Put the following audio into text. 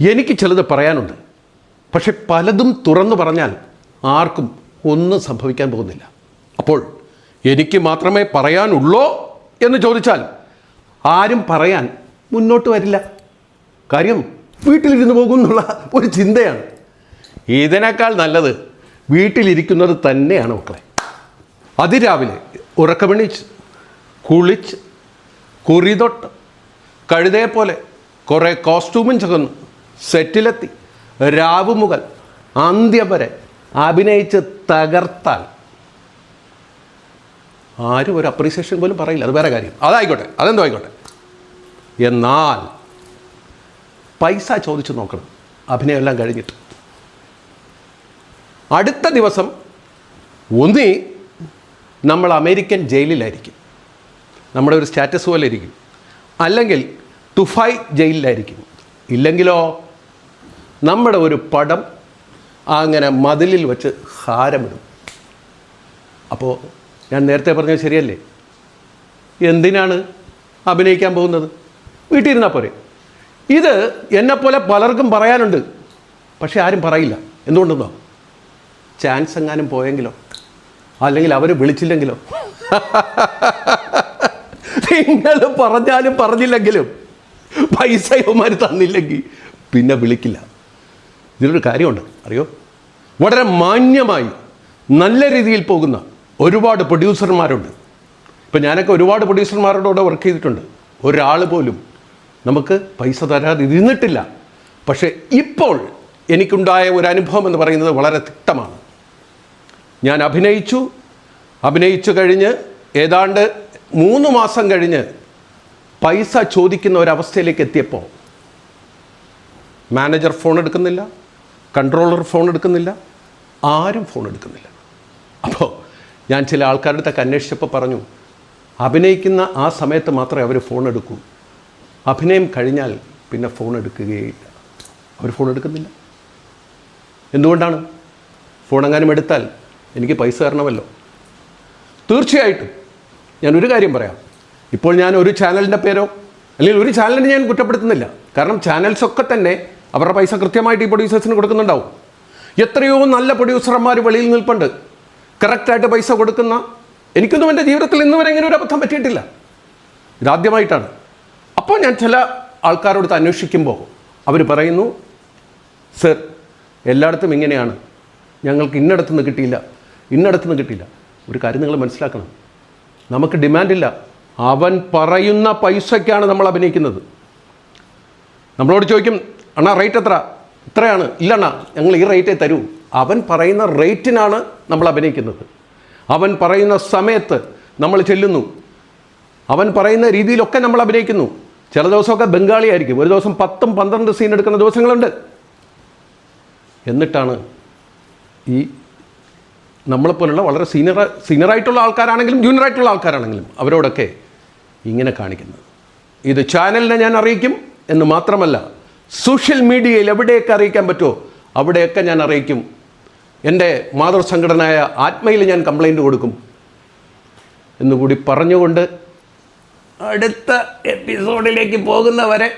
എനിക്ക് ചിലത് പറയാനുണ്ട്. പക്ഷെ പലതും തുറന്നു പറഞ്ഞാൽ ആർക്കും ഒന്നും സംഭവിക്കാൻ പോകുന്നില്ല. അപ്പോൾ എനിക്ക് മാത്രമേ പറയാനുള്ളോ എന്ന് ചോദിച്ചാൽ ആരും പറയാൻ മുന്നോട്ട് വരില്ല. കാര്യം വീട്ടിലിരുന്ന് പോകും എന്നുള്ള ഒരു ചിന്തയാണ്. ഇതിനേക്കാൾ നല്ലത് വീട്ടിലിരിക്കുന്നത് തന്നെയാണ് മക്കളെ. അതിരാവിലെ ഉറക്കമണിച്ച് കുളിച്ച് കുറിതൊട്ട് കഴുതയെ പോലെ കുറേ കോസ്റ്റ്യൂമും ചകന്നു സെറ്റിലെത്തി. രാവു മുതൽ അന്ത്യം വരെ അഭിനയിച്ച് തകർത്താൽ. ആരും ഒരു അപ്രീസിയേഷൻ പോലും പറയില്ല. അത് വേറെ കാര്യം. അതായിക്കോട്ടെ അതെന്തോ ആയിക്കോട്ടെ. എന്നാൽ പൈസ ചോദിച്ചു നോക്കണം. അഭിനയമെല്ലാം കഴിഞ്ഞിട്ട്. അടുത്ത ദിവസം ഒന്നി നമ്മൾ അമേരിക്കൻ ജയിലിലായിരിക്കും. നമ്മുടെ ഒരു സ്റ്റാറ്റസ് പോലെ ഇരിക്കും. അല്ലെങ്കിൽ തുഫായ് ജയിലിലായിരിക്കും. ഇല്ലെങ്കിലോ നമ്മുടെ ഒരു പടം അങ്ങനെ മതിലിൽ വെച്ച് ഹാരമിടും. അപ്പോൾ ഞാൻ നേരത്തെ പറഞ്ഞത് ശരിയല്ലേ? എന്തിനാണ് അഭിനയിക്കാൻ പോകുന്നത്? വീട്ടിലിരുന്നാൽ പോരെ. ഇത് എന്നെപ്പോലെ പലർക്കും പറയാനുണ്ട്. പക്ഷെ ആരും പറയില്ല. എന്തുകൊണ്ടെന്നോ? ചാൻസ് എങ്ങാനും പോയെങ്കിലോ? അല്ലെങ്കിൽ അവർ വിളിച്ചില്ലെങ്കിലോ? നിങ്ങൾ പറഞ്ഞാലും പറഞ്ഞില്ലെങ്കിലും പൈസ ഇവന്മാർ തന്നില്ലെങ്കിൽ പിന്നെ വിളിക്കില്ല. ഇതിലൊരു കാര്യമുണ്ട്. അറിയോ? വളരെ മാന്യമായി നല്ല രീതിയിൽ പോകുന്ന ഒരുപാട് പ്രൊഡ്യൂസർമാരുണ്ട് ഇപ്പം ഞാനൊക്കെ ഒരുപാട് പ്രൊഡ്യൂസർമാരുടെ വർക്ക് ചെയ്തിട്ടുണ്ട്. ഒരാൾ പോലും നമുക്ക് പൈസ തരാതെ ഇരുന്നിട്ടില്ല. പക്ഷേ ഇപ്പോൾ എനിക്കുണ്ടായ ഒരു അനുഭവം എന്ന് പറയുന്നത് വളരെ തിക്തമാണ്. ഞാൻ അഭിനയിച്ചു. അഭിനയിച്ചു കഴിഞ്ഞ് ഏതാണ്ട് മൂന്ന് മാസം കഴിഞ്ഞ് പൈസ ചോദിക്കുന്ന ഒരവസ്ഥയിലേക്ക് എത്തിയപ്പോൾ മാനേജർ ഫോൺ എടുക്കുന്നില്ല കൺട്രോളർ ഫോൺ എടുക്കുന്നില്ല ആരും ഫോൺ എടുക്കുന്നില്ല. അപ്പോൾ ഞാൻ ചില ആൾക്കാരുടെ അടുത്തൊക്കെ അന്വേഷിച്ചപ്പോൾ പറഞ്ഞു അഭിനയിക്കുന്ന ആ സമയത്ത് മാത്രമേ അവർ ഫോൺ എടുക്കൂ. അഭിനയം കഴിഞ്ഞാൽ പിന്നെ ഫോൺ എടുക്കുകയില്ല. അവർ ഫോൺ എടുക്കുന്നില്ല. എന്തുകൊണ്ടാണ്? ഫോൺ എങ്ങാനും എടുത്താൽ എനിക്ക് പൈസ തരണമല്ലോ. തീർച്ചയായിട്ടും ഞാൻ ഒരു കാര്യം പറയാം. ഇപ്പോൾ ഞാൻ ഒരു ചാനലിന്റെ പേരോ അല്ലെങ്കിൽ ഒരു ചാനലിനെ ഞാൻ കുറ്റപ്പെടുത്തുന്നില്ല. കാരണം ചാനൽസൊക്കെ തന്നെ അവരുടെ പൈസ കൃത്യമായിട്ട് ഈ പ്രൊഡ്യൂസേഴ്സിന് കൊടുക്കുന്നുണ്ടാവും. എത്രയോ നല്ല പ്രൊഡ്യൂസർമാർ വെളിയിൽ നിൽപ്പുണ്ട്. കറക്റ്റായിട്ട് പൈസ കൊടുക്കുന്ന എനിക്കൊന്നും എന്റെ ജീവിതത്തിൽ ഇന്ന് വരെ ഇങ്ങനെ ഒരു അബദ്ധം പറ്റിയിട്ടില്ല. ഇതാദ്യമായിട്ടാണ് അപ്പോൾ ഞാൻ ചില ആൾക്കാരോട് അന്വേഷിക്കുമ്പോൾ അവർ പറയുന്നു സർ എല്ലായിടത്തും ഇങ്ങനെയാണ്. ഞങ്ങൾക്ക് ഇന്നടത്തു നിന്ന് കിട്ടിയില്ല. ഇന്നടത്തു നിന്ന് കിട്ടിയില്ല. ഒരു കാര്യം നിങ്ങൾ മനസ്സിലാക്കണം. നമുക്ക് ഡിമാൻഡില്ല അവൻ പറയുന്ന പൈസയ്ക്കാണ് നമ്മൾ അഭിനയിക്കുന്നത്. നമ്മളോട് ചോദിക്കും അണ്ണാ റേറ്റ് എത്ര? ഇത്രയാണ്. ഇല്ല അണ്ണാ ഞങ്ങൾ ഈ റേറ്റേ തരൂ. അവൻ പറയുന്ന റേറ്റിനാണ് നമ്മൾ അഭിനയിക്കുന്നത്. അവൻ പറയുന്ന സമയത്ത് നമ്മൾ ചെല്ലുന്നു. അവൻ പറയുന്ന രീതിയിലൊക്കെ നമ്മൾ അഭിനയിക്കുന്നു. ചില ദിവസമൊക്കെ ബംഗാളി ആയിരിക്കും. ഒരു ദിവസം പത്തും പന്ത്രണ്ട് സീൻ എടുക്കുന്ന ദിവസങ്ങളുണ്ട്. എന്നിട്ടാണ് ഈ നമ്മളെപ്പോലുള്ള വളരെ സീനിയർ സീനിയറായിട്ടുള്ള ആൾക്കാരാണെങ്കിലും ജൂനിയറായിട്ടുള്ള ആൾക്കാരാണെങ്കിലും അവരോടൊക്കെ ഇങ്ങനെ കാണിക്കുന്നത്. ഇത് ചാനലിനെ ഞാൻ അറിയിക്കും എന്ന് മാത്രമല്ല സോഷ്യൽ മീഡിയയിൽ എവിടെയൊക്കെ അറിയിക്കാൻ പറ്റുമോ അവിടെയൊക്കെ ഞാൻ അറിയിക്കും. എന്റെ മാതൃസംഘടനയായ ആത്മയിൽ ഞാൻ കംപ്ലൈന്റ് കൊടുക്കും. എന്നുകൂടി പറഞ്ഞുകൊണ്ട് അടുത്ത എപ്പിസോഡിലേക്ക് പോകുന്നവരെ